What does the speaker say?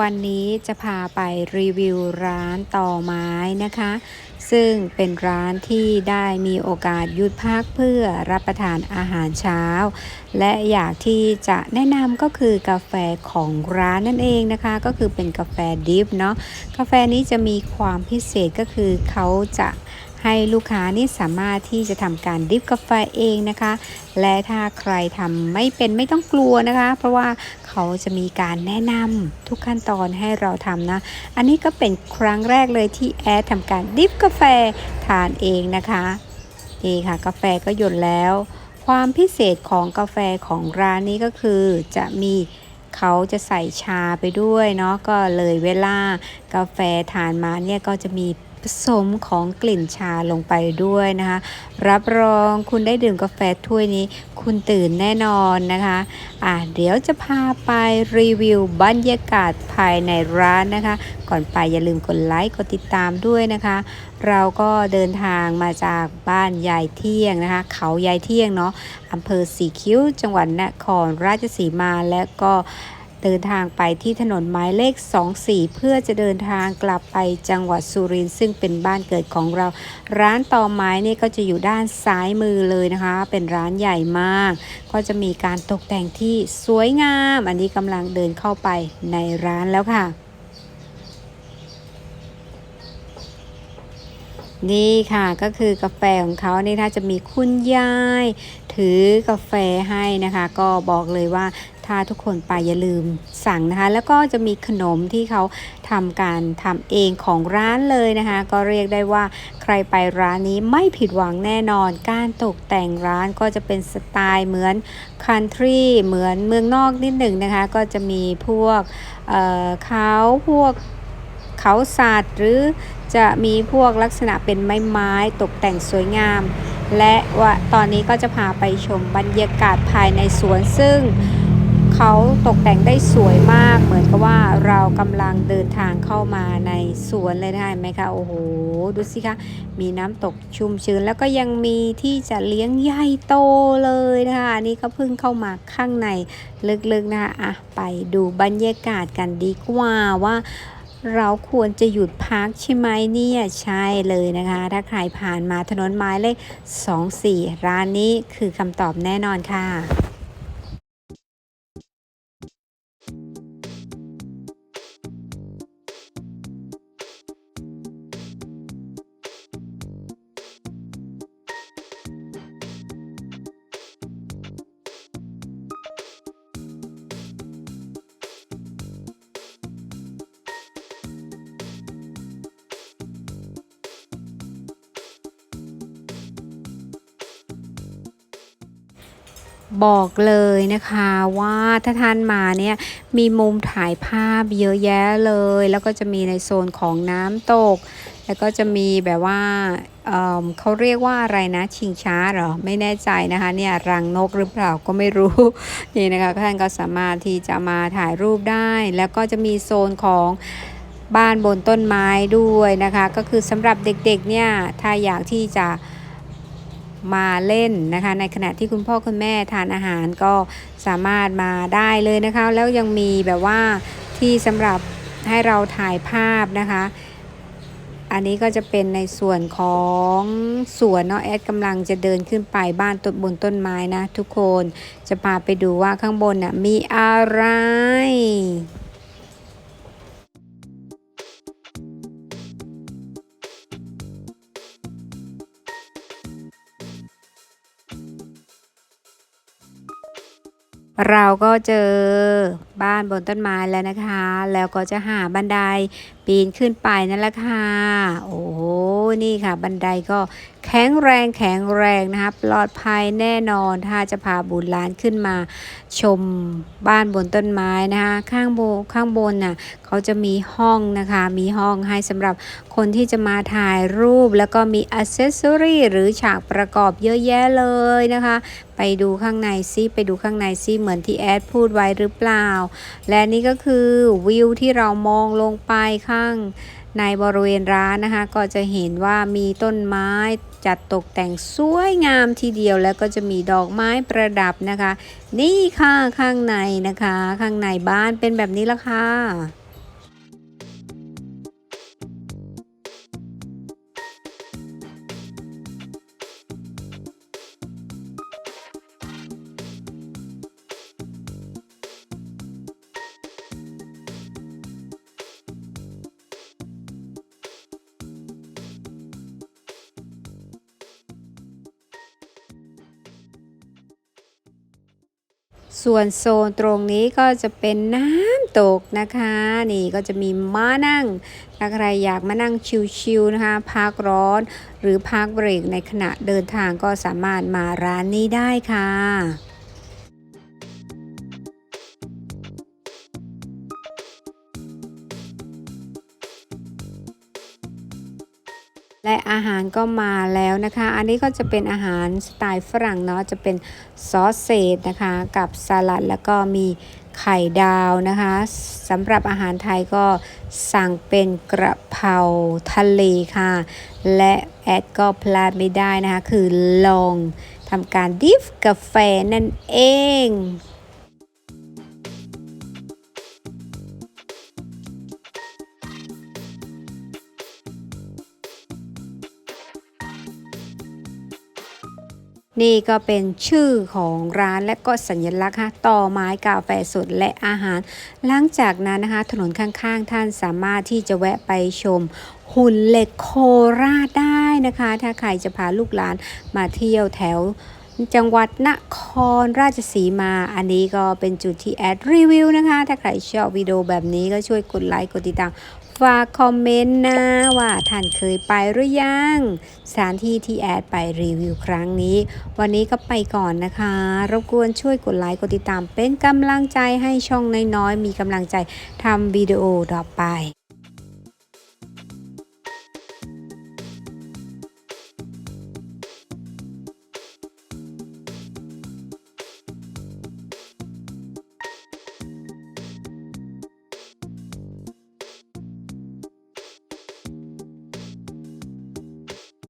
วันนี้จะพาไปรีวิวร้านต่อไม้นะคะ ซึ่งเป็นร้านที่ได้มีโอกาสหยุดพักเพื่อรับประทานอาหารเช้า และอยากที่จะแนะนำก็คือกาแฟของร้านนั่นเองนะคะ ก็คือเป็นกาแฟดิฟเนาะกาแฟนี้จะมีความพิเศษก็คือเขาจะ ให้ลูกค้านี่สามารถที่จะทำการดริฟกาแฟเองนะคะ และถ้าใครทำไม่เป็นไม่ต้องกลัวนะคะ เพราะว่าเขาจะมีการแนะนำทุกขั้นตอนให้เราทำนะ อันนี้ก็เป็นครั้งแรกเลยที่แอดทำการดริฟกาแฟทานเองนะคะนี่ค่ะกาแฟก็หยดแล้ว ความพิเศษของกาแฟของร้านนี้ก็คือจะมีเขาจะใส่ชาไปด้วยเนาะก็เลยเวลากาแฟทานมาเนี่ยก็จะมี ผสมของกลิ่นชาลงไปด้วยนะคะ รับรองคุณได้ดื่มกาแฟถ้วยนี้ คุณตื่นแน่นอนนะคะอะเดี๋ยวจะพาไปรีวิวบรรยากาศภายในร้านนะคะ ก่อนไปอย่าลืมกดไลค์กดติดตามด้วยนะคะ เราก็เดินทางมาจากบ้านยายเที่ยงนะคะ เขายายเที่ยงเนาะอำเภอสีคิ้วจังหวัดนครราชสีมาและก็ เดินทางไปที่ถนนหมายเลข 24 เพื่อจะเดินทางกลับไปจังหวัดสุรินทร์ซึ่งเป็นบ้านเกิดของเรา ร้านต่อไม้นี่ก็จะอยู่ด้านซ้ายมือเลยนะคะ เป็นร้านใหญ่มาก ก็จะมีการตกแต่งที่สวยงาม อันนี้กำลังเดินเข้าไปในร้านแล้วค่ะ นี่ค่ะก็คือกาแฟของเขานี่ถ้าจะมีคุณยายถือกาแฟให้นะคะ ก็บอกเลยว่า ถ้าทุกคนไปอย่าลืมสั่งนะคะ แล้วก็จะมีขนมที่เขาทำการทำเองของร้านเลยนะคะ ก็เรียกได้ว่าใครไปร้านนี้ไม่ผิดหวังแน่นอน การตกแต่งร้านก็จะเป็นสไตล์เหมือนคันทรีเหมือนเมืองนอกนิดหนึ่งนะคะ ก็จะมีพวกเเขาพวกเขาศาสตว์หรือจะมีพวกลักษณะเป็นไม้ไม้ตกแต่งสวยงาม และว่าตอนนี้ก็จะพาไปชมบรรยากาศภายในสวนซึ่ง เขาตกแต่งได้สวยมาก เหมือนกับว่าเรากำลังเดินทางเข้ามาในสวนเลยนะคะเห็นไหมคะ โอ้โห ดูสิคะ มีน้ำตกชุ่มชื้น แล้วก็ยังมีที่จะเลี้ยงใหญ่โตเลยนะคะอันนี้ก็เพิ่งเข้ามาข้างในลึกๆนะคะอะไปดูบรรยากาศกันดีกว่าว่าเราควรจะหยุดพักใช่ไหมเนี่ยใช่เลยนะคะ ถ้าใครผ่านมาถนนไม้เลข 24 ร้านนี้คือคำตอบแน่นอนค่ะ บอกเลยนะคะว่าถ้าท่านมาเนี่ยมีมุมถ่ายภาพเยอะแยะเลย แล้วก็จะมีในโซนของน้ำตก แล้วก็จะมีแบบว่าเออเขาเรียกว่าอะไรนะชิงช้าเหรอ ไม่แน่ใจนะคะเนี่ยรังนกหรือเปล่าก็ไม่รู้ นี่นะคะท่านก็สามารถที่จะมาถ่ายรูปได้ แล้วก็จะมีโซนของบ้านบนต้นไม้ด้วยนะคะ ก็คือสำหรับเด็กๆเนี่ยถ้าอยากที่จะ มาเล่นนะคะ ในขณะที่คุณพ่อคุณแม่ทานอาหารก็สามารถมาได้เลยนะคะ แล้วยังมีแบบว่าที่สำหรับให้เราถ่ายภาพนะคะ อันนี้ก็จะเป็นในส่วนของสวนเนาะแอดกำลังจะเดินขึ้นไปบ้านต้นบนต้นไม้นะ ทุกคนจะพาไปดูว่าข้างบนน่ะมีอะไร เราก็เจอบ้านบนต้นไม้แล้วนะคะ แล้วก็จะหาบันได ปีนขึ้นไปนั่นแหละค่ะ โอ้โห นี่ค่ะ บันไดก็แข็งแรงแข็งแรงนะคะ ปลอดภัยแน่นอน ถ้าจะพาบุญหลานขึ้นมา ชมบ้านบนต้นไม้นะคะ ข้างบนข้างบนน่ะเขาจะมีห้องนะคะ มีห้องให้สำหรับคนที่จะมาถ่ายรูป แล้วก็มีอ c เซสซอรีหรือฉากประกอบเยอะแยะเลยนะคะ ไปดูข้างในซิไปดูข้างในซิเหมือนที่แอดพูดไว้หรือเปล่า และนี่ก็คือวิวที่เรามองลงไปค่ะข้างในบริเวณร้านนะคะ ก็จะเห็นว่ามีต้นไม้จัดตกแต่งสวยงามทีเดียวแล้วก็จะมีดอกไม้ประดับนะคะ นี่ค่ะข้างในนะคะ ข้างในบ้านเป็นแบบนี้ละค่ะ ส่วนโซนตรงนี้ก็จะเป็นน้ำตกนะคะ นี่ก็จะมีม้านั่ง ถ้าใครอยากมานั่งชิลๆนะคะ พักร้อน หรือพักเบรกในขณะเดินทางก็สามารถมาร้านนี้ได้ค่ะ และอาหารก็มาแล้วนะคะ อันนี้ก็จะเป็นอาหารสไตล์ฝรั่งเนาะ จะเป็นซอสเศษนะคะ กับสลัดแล้วก็มีไข่ดาวนะคะสำหรับอาหารไทยก็สั่งเป็นกระเพราทะเลค่ะ และแอดก็พลาดไม่ได้นะคะ คือลองทำการดิฟกาแฟนั่นเอง นี่ก็เป็นชื่อของร้านและก็สัญลักษณ์ค่ะต่อไม้กาแฟสดและอาหาร หลังจากนั้นนะคะ ถนนข้างๆ ท่านสามารถที่จะแวะไปชมหุ่นเหล็กโคราชได้นะคะ ถ้าใครจะพาลูกหลานมาเที่ยวแถวจังหวัดนครราชสีมา อันนี้ก็เป็นจุดที่แอดรีวิวนะคะ ถ้าใครชอบวิดีโอแบบนี้ก็ช่วยกดไลค์ กดติดตาม ฝากคอมเมนต์นะ ว่าท่านเคยไปหรือยังสถานที่ที่แอดไปรีวิวครั้งนี้ วันนี้ก็ไปก่อนนะคะรบกวนช่วยกดไลค์กดติดตามเป็นกำลังใจให้ช่องน้อยๆ มีกำลังใจทำวิดีโอต่อไป